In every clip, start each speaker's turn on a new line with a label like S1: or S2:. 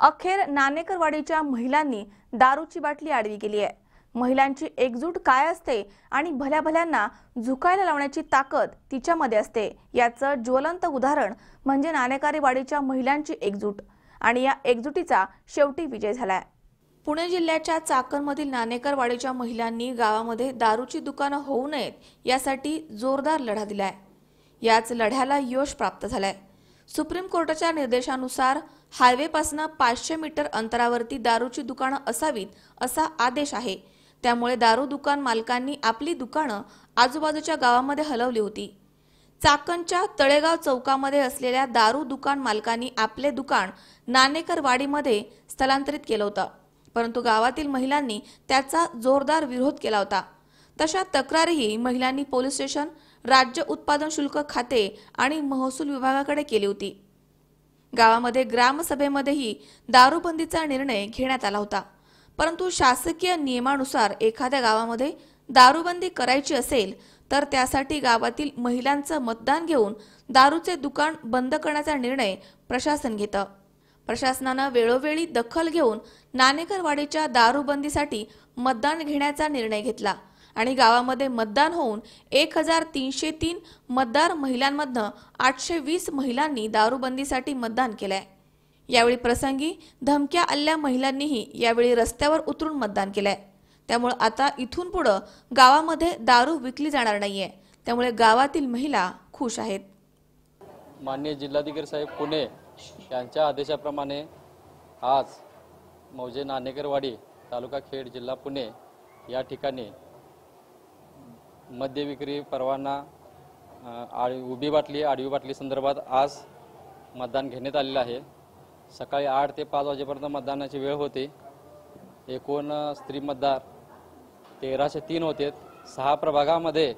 S1: अखेर नाणेकरवाडीच्या महिलांनी दारूची बाटली आडवी केली आहे. महिलांची एकजूट काय असते आणि भल्या भल्यांना झुकायला लावण्याची ताकद तिच्यामध्ये असते याचं ज्वलंत उदाहरण म्हणजे नाणेकरवाडीच्या महिलांची एकजूट. आणि या एकजुटीचा शेवटी विजय झालाय. पुणे जिल्ह्याच्या चाकणमधील नाणेकरवाडीच्या महिलांनी गावामध्ये दारूची दुकानं होऊ नयेत यासाठी जोरदार लढा दिलाय. याच लढ्याला यश प्राप्त झालाय. सुप्रीम कोर्टाच्या निर्देशानुसार हायवेपासनं पाचशे मीटर अंतरावरती दारूची दुकानं असावीत असा आदेश आहे. त्यामुळे दारू दुकान मालकांनी आपली दुकानं आजूबाजूच्या गावामध्ये हलवली होती. चाकणच्या तळेगाव चौकामध्ये असलेल्या दारू दुकान मालकांनी आपले दुकान नाणेकर वाडीमध्ये स्थलांतरित केलं होतं. परंतु गावातील महिलांनी त्याचा जोरदार विरोध केला होता. तशा तक्रारीही महिलांनी पोलीस स्टेशन राज्य उत्पादन शुल्क खाते आणि महसूल विभागाकडे केली होती. गावामध्ये ग्रामसभेमध्येही दारूबंदीचा निर्णय घेण्यात आला होता. परंतु शासकीय नियमानुसार एखाद्या गावामध्ये दारूबंदी करायची असेल तर त्यासाठी गावातील महिलांचं मतदान घेऊन दारूचे दुकान बंद करण्याचा निर्णय प्रशासन घेतं. प्रशासनानं वेळोवेळी दखल घेऊन नाणेकरवाडीच्या दारूबंदीसाठी मतदान घेण्याचा निर्णय घेतला. आणि गावामध्ये मतदान होऊन एक हजार तीनशे तीन मतदार महिलांमधनं आठशे वीस महिलांनी दारूबंदीसाठी मतदान केलंय. यावेळी प्रसंगी धमक्या आल्या महिलांनीही यावेळी रस्त्यावर उतरून मतदान केलंय. त्यामुळे आता इथून पुढं गावामध्ये दारू विकली जाणार नाहीये. त्यामुळे गावातील महिला खुश आहेत.
S2: माननीय जिल्हाधिकारी साहेब पुणे यांच्या आदेशाप्रमाणे आज मौजे नाणेकरवाडी तालुका खेड जिल्हा पुणे या ठिकाणी मद्य विक्री परवाना अ, उभी बाटली आडवी बाटली संदर्भात आज मतदान घेण्यात आलेलं आहे. सकाळी आठ ते पाच वाजेपर्यंत मतदानाची वेळ होती. एकूण स्त्री मतदार तेराशे तीन होते. सहा प्रभागामध्ये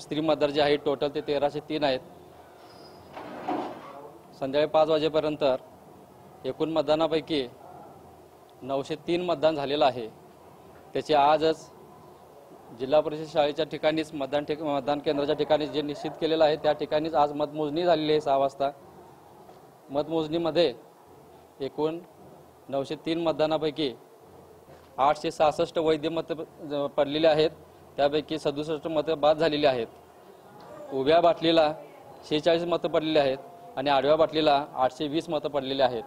S2: स्त्री मतदार जे आहेत टोटल ते तेराशे तीन आहेत. संध्याकाळी पाच वाजेपर्यंत एकूण मतदानापैकी नऊशे तीन मतदान झालेलं आहे. त्याचे आजच जिल्हा परिषद शाळेच्या ठिकाणीच मतदान ठिक मतदान केंद्राच्या ठिकाणी जे निश्चित केलेलं आहे त्या ठिकाणीच आज मतमोजणी झालेली आहे सहा वाजता. मतमोजणीमध्ये एकूण नऊशे तीन मतदानापैकी आठशे सहासष्ट वैध मतं पडलेले आहेत. त्यापैकी सदुसष्ट मतं बाद झालेली आहेत. उभ्या बाटलीला शेहेचाळीस मतं पडलेली आहेत आणि आडव्या बाटलीला आठशे वीस मतं पडलेली आहेत.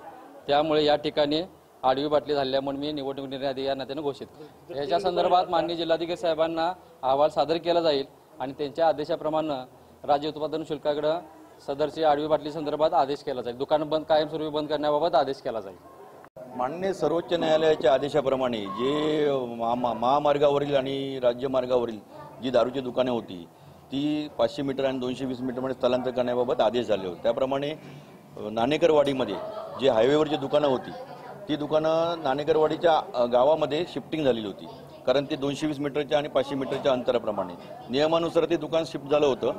S2: त्यामुळे या ठिकाणी आडवी बाटली म्हणून मी निवडणूक निर्णय अधिकारी या नात्याने घोषित याच्या संदर्भात माननीय जिल्हाधिकारी साहेबांना अहवाल सादर केला जाईल आणि त्यांच्या आदेशाप्रमाणे राज्य उत्पादन शुल्काकडे सदरची आडवी बाटली संदर्भात आदेश केला जाईल. दुकान बंद कायमस्वरूपी बंद करण्याबाबत आदेश केला जाईल.
S3: माननीय सर्वोच्च न्यायालयाच्या आदेशाप्रमाणे जे महामार्गावरील आणि राज्यमार्गावरील जी दारूची दुकाने होती ती पाचशे मीटर आणि दोनशे वीस मीटरमध्ये स्थलांतर करण्याबाबत आदेश झाले होते. त्याप्रमाणे नाणेकरवाडीमध्ये जे हायवेवरची दुकानं होती ती दुकानं नाणेकरवाडीच्या गावामध्ये शिफ्टिंग झालेली होती. कारण ती दोनशे वीस मीटरच्या आणि पाचशे मीटरच्या अंतराप्रमाणे. नियमानुसार ते दुकान शिफ्ट झालं होतं.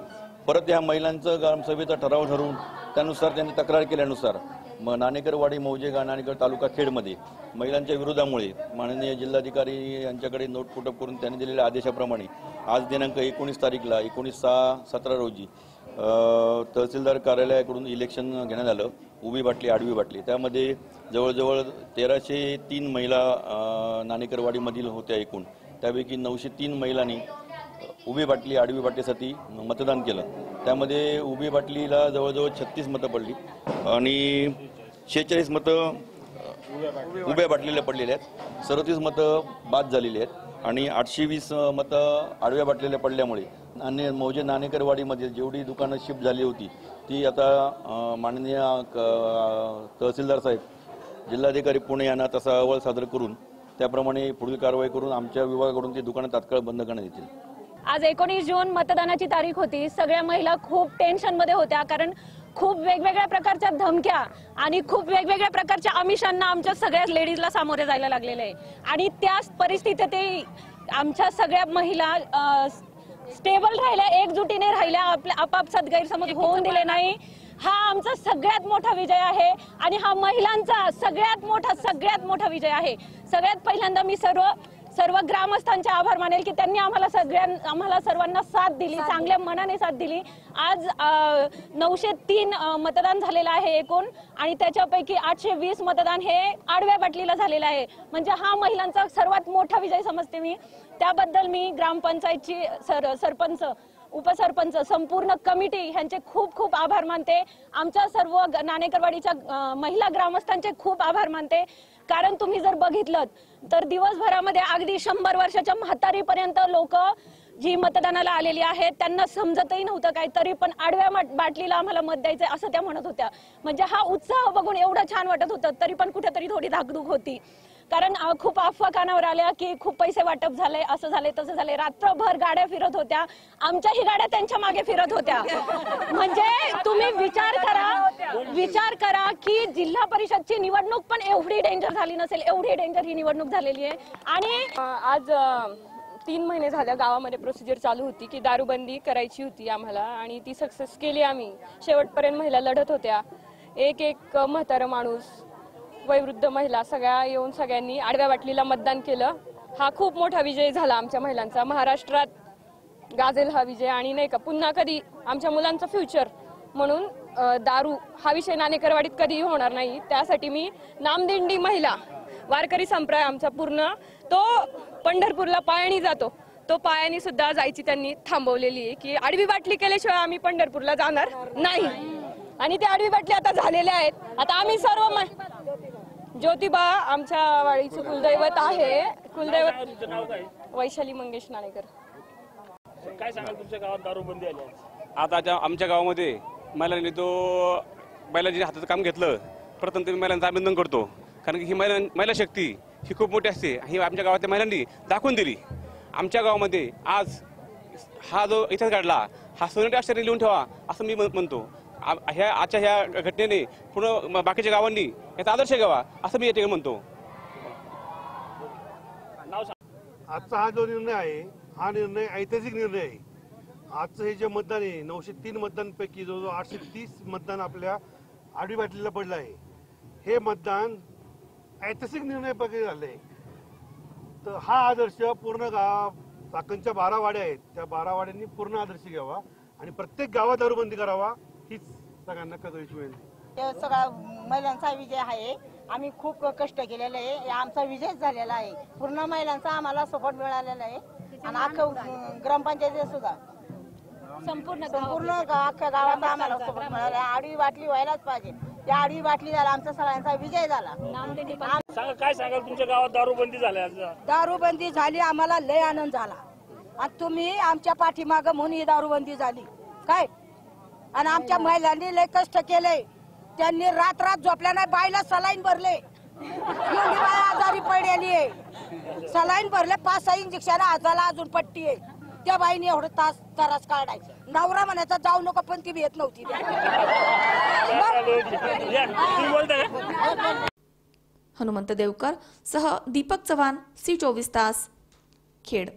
S3: परत ह्या महिलांचं ग्रामसभेचा ठराव ठरवून त्यानुसार त्यांनी तक्रार केल्यानुसार म नाणेकरवाडी मौजेगा नाणेकर तालुका खेडमध्ये महिलांच्या विरोधामुळे माननीय जिल्हाधिकारी यांच्याकडे नोट पुटअप करून त्यांनी दिलेल्या आदेशाप्रमाणे आज दिनांक एकोणीस तारीखला एकोणीस सहा सतरा रोजी तहसीलदार कार्यालयाकडून इलेक्शन घेण्यात आलं. उभी बाटली आडवी बाटली. त्यामध्ये जवळजवळ तेराशे तीन महिला नाणेकरवाडीमधील होत्या एकूण. त्यापैकी नऊशे तीन महिलांनी उभी बाटली आडवी बाटलीसाठी मतदान केलं. त्यामध्ये उभी बाटलीला जवळजवळ छत्तीस मतं पडली आणि शेहेचाळीस मतं उभ्या बाटलीला पडलेल्या आहेत. सदतीस मतं बाद झालेली आहेत आणि आठशे वीस मतं आडव्या बाटलेल्या पडल्यामुळे आणि मौजे नाणेकरवाडीमध्ये जेवढी दुकानं शिफ्ट झाली होती ती आता माननीय क- तहसीलदार साहेब जिल्हाधिकारी पुणे यांना तसा अहवाल सादर करून त्याप्रमाणे पुढील कारवाई करून आमच्या विभागाकडून ती दुकानं तात्काळ बंद करण्यात येतील.
S4: आज एकोणीस जून मतदानाची तारीख होती. सगळ्या महिला खूप टेन्शनमध्ये होत्या कारण खूप वेगवेगळ्या प्रकारच्या धमक्या आणि खूप वेगवेगळ्या प्रकारच्या आमिषांना आमच्या सगळ्या लेडीजला सामोरे जायला लागलेलं आहे. आणि त्याच परिस्थितीत आमच्या सगळ्या महिला स्टेबल राहिल्या एकजुटीने राहिल्या. आपल्या आपापसात गैरसमज होऊन दिले नाही. हा आमचा सगळ्यात मोठा विजय आहे आणि हा महिलांचा सगळ्यात मोठा सगळ्यात मोठा विजय आहे. सगळ्यात पहिल्यांदा मी सर्व सर्व ग्रामस्थांचे आभार मानेल की त्यांनी आम्हाला सगळ्यां आम्हाला सर्वांना साथ दिली चांगल्या मनाने साथ दिली. आज नऊशे तीन मतदान झालेलं आहे एकूण आणि त्याच्यापैकी आठशे वीस मतदान हे आडव्या बाटलीला झालेलं आहे. म्हणजे हा महिलांचा सर्वात मोठा विजय समजते मी. त्याबद्दल मी ग्रामपंचायतची सर सरपंच उपसरपंच संपूर्ण कमिटी ह्यांचे खूप खूप आभार मानते. आमच्या सर्व नाणेकरवाडीच्या महिला ग्रामस्थांचे खूप आभार मानते. कारण तुम्ही जर बघितलं तर दिवसभरामध्ये अगदी शंभर वर्षाच्या म्हातारीपर्यंत लोक जी मतदानाला आलेली आहेत त्यांना समजतही नव्हतं काय तरी पण आडव्या बाटलीला आम्हाला मत द्यायचं असं त्या म्हणत होत्या. म्हणजे हा उत्साह बघून एवढं छान वाटत होतं तरी पण कुठेतरी थोडी धाकधूक होती. कारण खूप अफवा कानावर आल्या की खूप पैसे वाटप झाले असं झाले तसं झाले. रात्रभर गाड्या फिरत होत्या. आमच्याही गाड्या त्यांच्या मागे फिरत होत्या. म्हणजे तुम्ही विचार करा विचार करा की जिल्हा परिषदची निवडणूक पण एवढी डेंजर झाली नसेल एवढी डेंजर ही निवडणूक झालेली आहे. आणि
S5: आज तीन महिने झाल्या गावामध्ये प्रोसिजर चालू होती की दारूबंदी करायची होती आम्हाला आणि ती सक्सेस केली आम्ही. शेवटपर्यंत महिला लढत होत्या. एक एक म्हातारा माणूस वयोवृद्ध महिला सगळ्या येऊन सगळ्यांनी आडव्या बाटलीला मतदान केलं. हा खूप मोठा विजय झाला आमच्या महिलांचा. महाराष्ट्रात गाजेल हा विजय आणि नाही का पुन्हा कधी आमच्या मुलांचं फ्युचर म्हणून दारू हा विषय नाणेकरवाडीत कधीही होणार नाही. त्यासाठी मी नामदिंडी महिला वारकरी संप्रदाय आमचा पूर्ण तो पंढरपूरला पायानी जातो. तो पायानी सुद्धा जायची त्यांनी थांबवलेली आहे की आडवी बाटली केल्याशिवाय आम्ही पंढरपूरला जाणार नाही. आणि ते आडवी बाटली आता झालेल्या आहेत. आता आम्ही सर्व ज्योतिबा आमच्या वाडीचं कुलदैवत आहे. कुलदैवत वैशाली मंगेश नाणेकर.
S6: काय सांगाल तुमच्या गावात दारूबंदी आली आज?
S7: आता ज्या आमच्या गावामध्ये महिलांनी तो बैलांनी हाताचं काम घेतलं प्रथम ते मी महिलांचं अभिनंदन करतो. कारण की ही महिला महिला शक्ती ही खूप मोठी असते. ही आमच्या गावातल्या महिलांनी दाखवून दिली. आमच्या गावामध्ये आज हा जो इतिहास घडला हा सोनेरी अक्षराने लिहून ठेवा असं मी म्हण- म्हणतो. ह्या आजच्या ह्या घटनेने पूर्ण बाकीच्या गावांनी याचा आदर्श घ्यावा असं मी या ठिकाणी म्हणतो.
S8: आजचा हा जो निर्णय आहे हा निर्णय ऐतिहासिक निर्णय आहे. आजचं हे जे मतदान आहे नऊशे तीन मतदानपैकी जवळजवळ आठशे तीस मतदान आपल्या आडवी बाटलीला पडलं आहे. हे मतदान ऐतिहासिक निर्णयापैकी झालं आहे तर हा आदर्श पूर्ण गाव चाकणच्या बारा वाड्या आहेत. त्या बारा वाड्यांनी पूर्ण आदर्श घ्यावा आणि प्रत्येक गावात दारूबंदी करावा. हीच सगळ्यांना कळवायची विनंती
S9: हे सगळा महिलांचा विजय आहे. आम्ही खूप कष्ट केलेले आहे. हे आमचा विजय झालेला आहे. पूर्ण महिलांचा आम्हाला सपोर्ट मिळालेला आहे. आणि अख्खं ग्रामपंचायतीत सुद्धा.
S4: संपूर्ण
S9: संपूर्ण गा- अख्ख्या गावात आम्हाला सपोर्ट मिळाला. आडवी बाटली व्हायलाच पाहिजे. त्या आडवी बाटली झाला आमचा सगळ्यांचा विजय झाला.
S6: सांगा काय सांगाल? तुमच्या गावात दारूबंदी झाली आज.
S10: दारूबंदी झाली. आम्हाला लय आनंद झाला. आणि तुम्ही आमच्या पाठीमाग म्हणून ही दारूबंदी झाली. काय? आणि आमच्या महिलांनी लय कष्ट केले. त्यांनी रात रात झोपल्या नाही बाईला सलाईन भरले. एवढी बाई आजारी पडलेली आहे. सलाईन भरले पाच सहा इंजेक्शन हाताला अजून पट्टी आहे. त्या बाईने एवढं तास तरास काढायचं. नवरा म्हणायचा जाऊ नको पण ती भेट नव्हती
S1: हनुमंत देवकर सह दीपक चव्हाण सी चोवीस तास खेड.